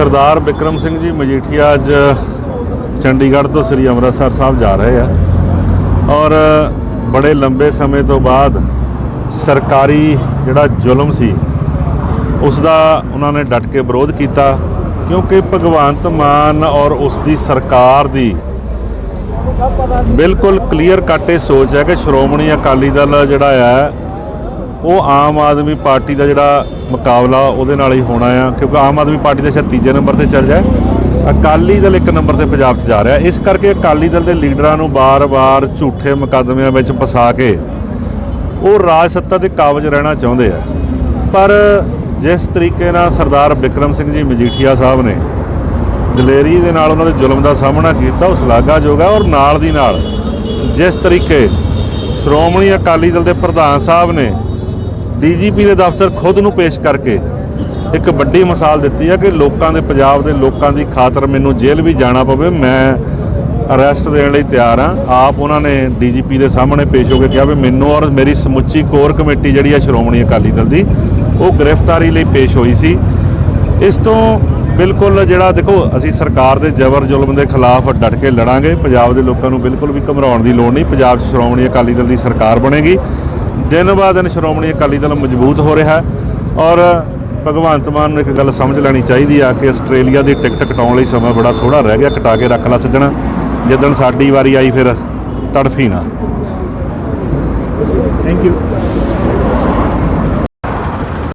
ਸਰਦਾਰ ਵਿਕਰਮ ਸਿੰਘ ਜੀ ਮਜੀਠੀਆ ਅੱਜ ਚੰਡੀਗੜ੍ਹ ਤੋਂ ਸ੍ਰੀ ਅੰਮ੍ਰਿਤਸਰ ਸਾਹਿਬ ਜਾ ਰਹੇ ਆ। ਔਰ ਬੜੇ ਲੰਬੇ ਸਮੇਂ ਤੋਂ ਬਾਅਦ ਸਰਕਾਰੀ ਜਿਹੜਾ ਜ਼ੁਲਮ ਸੀ, ਉਸ ਦਾ ਉਹਨਾਂ ਨੇ ਡਟ ਕੇ ਵਿਰੋਧ ਕੀਤਾ ਕਿਉਂਕਿ ਭਗਵੰਤ ਮਾਨ ਔਰ ਉਸ ਦੀ ਸਰਕਾਰ ਦੀ ਬਿਲਕੁਲ ਕਲੀਅਰ ਕੱਟ ਇਹ ਸੋਚ ਹੈ ਕਿ ਸ਼੍ਰੋਮਣੀ ਅਕਾਲੀ ਦਲ ਜਿਹੜਾ ਹੈ ਉਹ ਆਮ ਆਦਮੀ ਪਾਰਟੀ ਦਾ ਜਿਹੜਾ ਮੁਕਾਬਲਾ ਉਹਦੇ ਨਾਲ ਹੀ ਹੋਣਾ ਆ, ਕਿਉਂਕਿ ਆਮ ਆਦਮੀ ਪਾਰਟੀ ਦਾ ਸ਼ਾਇਦ ਤੀਜੇ ਨੰਬਰ ਤੇ ਚੱਲ ਜਾਏ ਅਕਾਲੀ ਦਲ ਇੱਕ ਨੰਬਰ ਤੇ ਪੰਜਾਬ 'ਚ ਜਾ ਰਿਹਾ ਇਸ ਕਰਕੇ ਅਕਾਲੀ ਦਲ ਦੇ ਲੀਡਰਾਂ ਨੂੰ ਬਾਰ-ਬਾਰ ਝੂਠੇ ਮੁਕੱਦਮਿਆਂ ਵਿੱਚ ਫਸਾ ਕੇ ਉਹ ਰਾਜ ਸੱਤਾ ਦੇ ਕਾਬਜ ਰਹਿਣਾ ਚਾਹੁੰਦੇ ਆ। ਪਰ ਜਿਸ ਤਰੀਕੇ ਨਾਲ ਸਰਦਾਰ ਵਿਕਰਮ ਸਿੰਘ ਜੀ ਮਜੀਠੀਆ ਸਾਹਿਬ ਨੇ ਦਲੇਰੀ ਦੇ ਨਾਲ ਉਹਨਾਂ ਦੇ ਜ਼ੁਲਮ ਦਾ ਸਾਹਮਣਾ ਕੀਤਾ, ਉਹ ਸ਼ਲਾਘਾਯੋਗ ਹੈ ਔਰ ਨਾਲ ਦੀ ਨਾਲ ਜਿਸ ਤਰੀਕੇ ਸ਼੍ਰੋਮਣੀ ਅਕਾਲੀ ਦਲ ਦੇ ਪ੍ਰਧਾਨ ਸਾਹਿਬ ਨੇ ਡੀਜੀਪੀ ਦੇ ਦਫ਼ਤਰ ਖੁਦ ਨੂੰ ਪੇਸ਼ ਕਰਕੇ ਇੱਕ ਵੱਡੀ ਮਿਸਾਲ ਦਿੱਤੀ ਹੈ ਕਿ ਲੋਕਾਂ ਦੇ ਪੰਜਾਬ ਦੇ ਲੋਕਾਂ ਦੀ ਖਾਤਰ ਮੈਨੂੰ ਜੇਲ੍ਹ ਵੀ ਜਾਣਾ ਪਵੇ, ਮੈਂ ਅਰੈਸਟ ਦੇਣ ਲਈ ਤਿਆਰ ਹਾਂ ਆਪ ਉਹਨਾਂ ਨੇ ਡੀਜੀਪੀ ਦੇ ਸਾਹਮਣੇ ਪੇਸ਼ ਹੋ ਕੇ ਕਿਹਾ ਵੀ ਮੈਨੂੰ ਔਰ ਮੇਰੀ ਸਮੁੱਚੀ ਕੋਰ ਕਮੇਟੀ ਜਿਹੜੀ ਹੈ ਸ਼੍ਰੋਮਣੀ ਅਕਾਲੀ ਦਲ ਦੀ, ਉਹ ਗ੍ਰਿਫਤਾਰੀ ਲਈ ਪੇਸ਼ ਹੋਈ ਸੀ। ਇਸ ਤੋਂ ਬਿਲਕੁਲ ਜਿਹੜਾ ਦੇਖੋ, ਅਸੀਂ ਸਰਕਾਰ ਦੇ ਜ਼ਬਰ ਜ਼ੁਲਮ ਦੇ ਖਿਲਾਫ ਡਟ ਕੇ ਲੜਾਂਗੇ। ਪੰਜਾਬ ਦੇ ਲੋਕਾਂ ਨੂੰ ਬਿਲਕੁਲ ਵੀ ਘਬਰਾਉਣ ਦੀ ਲੋੜ ਨਹੀਂ। ਪੰਜਾਬ 'ਚ ਸ਼੍ਰੋਮਣੀ ਅਕਾਲੀ ਦਲ ਦੀ ਸਰਕਾਰ ਬਣੇਗੀ। ਦਿਨ ਬਾਅਦ ਦਿਨ ਸ਼੍ਰੋਮਣੀ ਅਕਾਲੀ ਦਲ ਮਜ਼ਬੂਤ ਹੋ ਰਿਹਾ ਹੈ ਔਰ ਭਗਵੰਤ ਮਾਨ ਨੂੰ ਇੱਕ ਗੱਲ ਸਮਝ ਲੈਣੀ ਚਾਹੀਦੀ ਆ ਕਿ ਆਸਟ੍ਰੇਲੀਆ ਦੀ ਟਿਕਟ ਕਟਾਉਣ ਲਈ ਸਮਾਂ ਬੜਾ ਥੋੜਾ ਰਹਿ ਗਿਆ, ਕਟਾ ਕੇ ਰੱਖ ਲਾ ਸੱਜਣਾ। ਜਦੋਂ ਸਾਡੀ ਵਾਰੀ ਆਈ ਫਿਰ ਤੜਫੀ ਨਾ। Thank you